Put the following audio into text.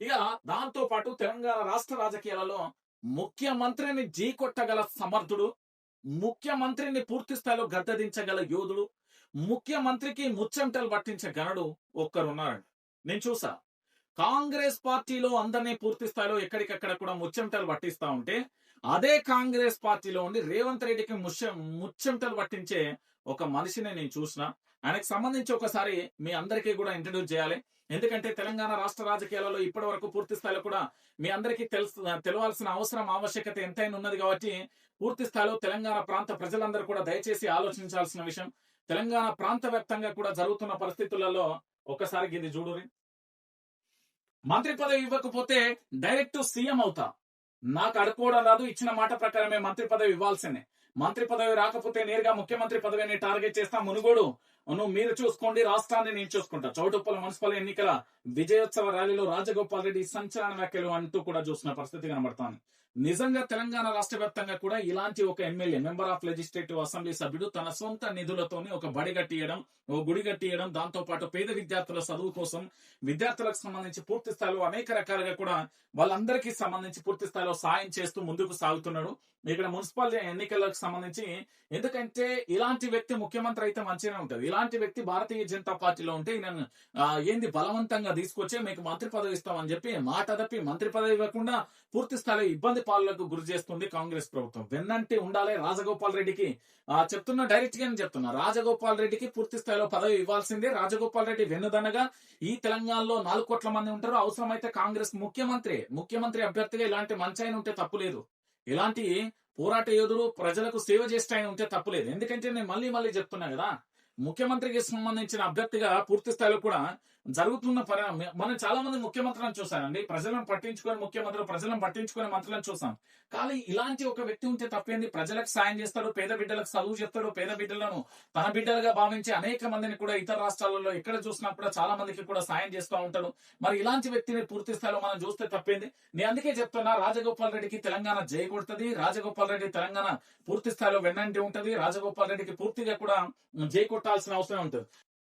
ఇక దాంతో పాటు తెలంగాణ రాష్ట్ర రాజకీయాలలో ముఖ్యమంత్రిని జీకొట్టగల సమర్థుడు ముఖ్యమంత్రిని పూర్తి స్థాయిలో గద్దదించగల యోధుడు ముఖ్యమంత్రికి ముచ్చెంటలు పట్టించే గనుడు ఒక్కరున్నారండి. నేను చూసా. కాంగ్రెస్ పార్టీలో అందరినీ పూర్తి స్థాయిలో ఎక్కడికక్కడ కూడా ముచ్చెంటలు పట్టిస్తా ఉంటే అదే కాంగ్రెస్ పార్టీలో ఉండి రేవంత్ రెడ్డికి ముచ్చ ముచ్చెంటలు పట్టించే ఒక మనిషిని నేను చూసిన. ఆయనకు సంబంధించి ఒకసారి మీ అందరికీ కూడా ఇంట్రడ్యూస్ చేయాలి. ఎందుకంటే తెలంగాణ రాష్ట్ర రాజకీయాలలో ఇప్పటి వరకు పూర్తి స్థాయిలో కూడా మీ అందరికీ తెలుసు తెలవాల్సిన అవసరం ఆవశ్యకత ఎంతైనా ఉన్నది కాబట్టి పూర్తి స్థాయిలో తెలంగాణ ప్రాంత ప్రజలందరూ కూడా దయచేసి ఆలోచించాల్సిన విషయం. తెలంగాణ ప్రాంత వ్యాప్తంగా కూడా జరుగుతున్న పరిస్థితులలో ఒకసారి ఇది చూడురి మంత్రి పదవి ఇవ్వకపోతే డైరెక్ట్ సీఎం అవుతా. నాకు అడుకోవడం రాదు ఇచ్చిన మాట ప్రకారమే మంత్రి పదవి ఇవ్వాల్సిందే. మంత్రి పదవి రాకపోతే నేరుగా ముఖ్యమంత్రి పదవిని టార్గెట్ చేస్తా మునుగోడు. నువ్వు మీరు చూసుకోండి రాష్ట్రాన్ని నేను చూసుకుంటా. చౌటుప్పల మున్సిపల్ ఎన్నికల విజయోత్సవ ర్యాలీలో రాజగోపాల్ రెడ్డి సంచలన వ్యాఖ్యలు అంటూ కూడా చూసిన పరిస్థితి కనబడతాను నిజంగా తెలంగాణ రాష్ట్ర వ్యాప్తంగా కూడా ఇలాంటి ఒక MLA member of legislative assembly సభ్యుడు తన సొంత నిధులతోని ఒక బడి కట్టియడం ఓ గుడి కట్టియడం దాంతో పాటు పేద విద్యార్థుల చదువు కోసం విద్యార్థులకు సంబంధించి పూర్తి స్థాయిలో అనేక రకాలుగా కూడా వాళ్ళందరికీ సంబంధించి పూర్తి స్థాయిలో సాయం చేస్తూ ముందుకు సాగుతున్నాడు. ఇక్కడ మున్సిపల్ ఎన్నికలకు సంబంధించి ఎందుకంటే ఇలాంటి వ్యక్తి ముఖ్యమంత్రి అయితే మంచిగానే ఉంటది ఇలాంటి వ్యక్తి భారతీయ జనతా పార్టీలో ఉంటే నన్ను ఏంది బలవంతంగా తీసుకొచ్చి మీకు మంత్రి పదవి ఇస్తామని చెప్పి మాట తప్పి మంత్రి పదవి ఇవ్వకుండా పూర్తి స్థాయిలో ఇబ్బంది పాలనకు గురి చేస్తుంది కాంగ్రెస్ ప్రభుత్వం. వెన్నంటి ఉండాలి రాజగోపాల్ రెడ్డికి. చెప్తున్నా డైరెక్ట్గా చెప్తున్నా. రాజగోపాల్ రెడ్డికి పూర్తి స్థాయిలో పదవి ఇవ్వాల్సిందే. రాజగోపాల్ రెడ్డి వెన్నుదనగా ఈ తెలంగాణలో నాలుగు కోట్ల మంది ఉంటారు. అవసరమైతే కాంగ్రెస్ ముఖ్యమంత్రి. ముఖ్యమంత్రి అభ్యర్థిగా ఇలాంటి మంచి ఆయన ఉంటే తప్పులేదు ఇలాంటి పోరాట యోధుడు ప్రజలకు సేవ చేస్తే ఆయన ఉంటే తప్పులేదు ఎందుకంటే నేను మళ్ళీ మళ్ళీ చెప్తున్నా కదా. ముఖ్యమంత్రికి సంబంధించిన అభ్యర్థిగా పూర్తి స్థాయిలో కూడా జరుగుతున్న పరిణామం మనం చాలా మంది ముఖ్యమంత్రులను చూసానండి ప్రజలను పట్టించుకొని ముఖ్యమంత్రులు ప్రజలను పట్టించుకునే మంత్రులను చూసాం కానీ ఇలాంటి ఒక వ్యక్తి ఉంటే తప్పేంది ప్రజలకు సాయం చేస్తాడు పేద బిడ్డలకు చదువు చెప్తాడు పేద బిడ్డలను తన బిడ్డలుగా భావించి అనేక మందిని కూడా ఇతర రాష్ట్రాలలో ఎక్కడ చూసినా కూడా చాలా మందికి కూడా సాయం చేస్తూ ఉంటాడు. మరి ఇలాంటి వ్యక్తిని పూర్తి స్థాయిలో మనం చూస్తే తప్పేంది నేను అందుకే చెప్తున్నా రాజగోపాల్ రెడ్డికి తెలంగాణ జై కొడుతుంది. రాజగోపాల్ రెడ్డి తెలంగాణ పూర్తి స్థాయిలో వెన్నంటి ఉంటది. రాజగోపాల్ రెడ్డికి పూర్తిగా కూడా జై కొట్టాల్సిన అవసరం ఉంటుంది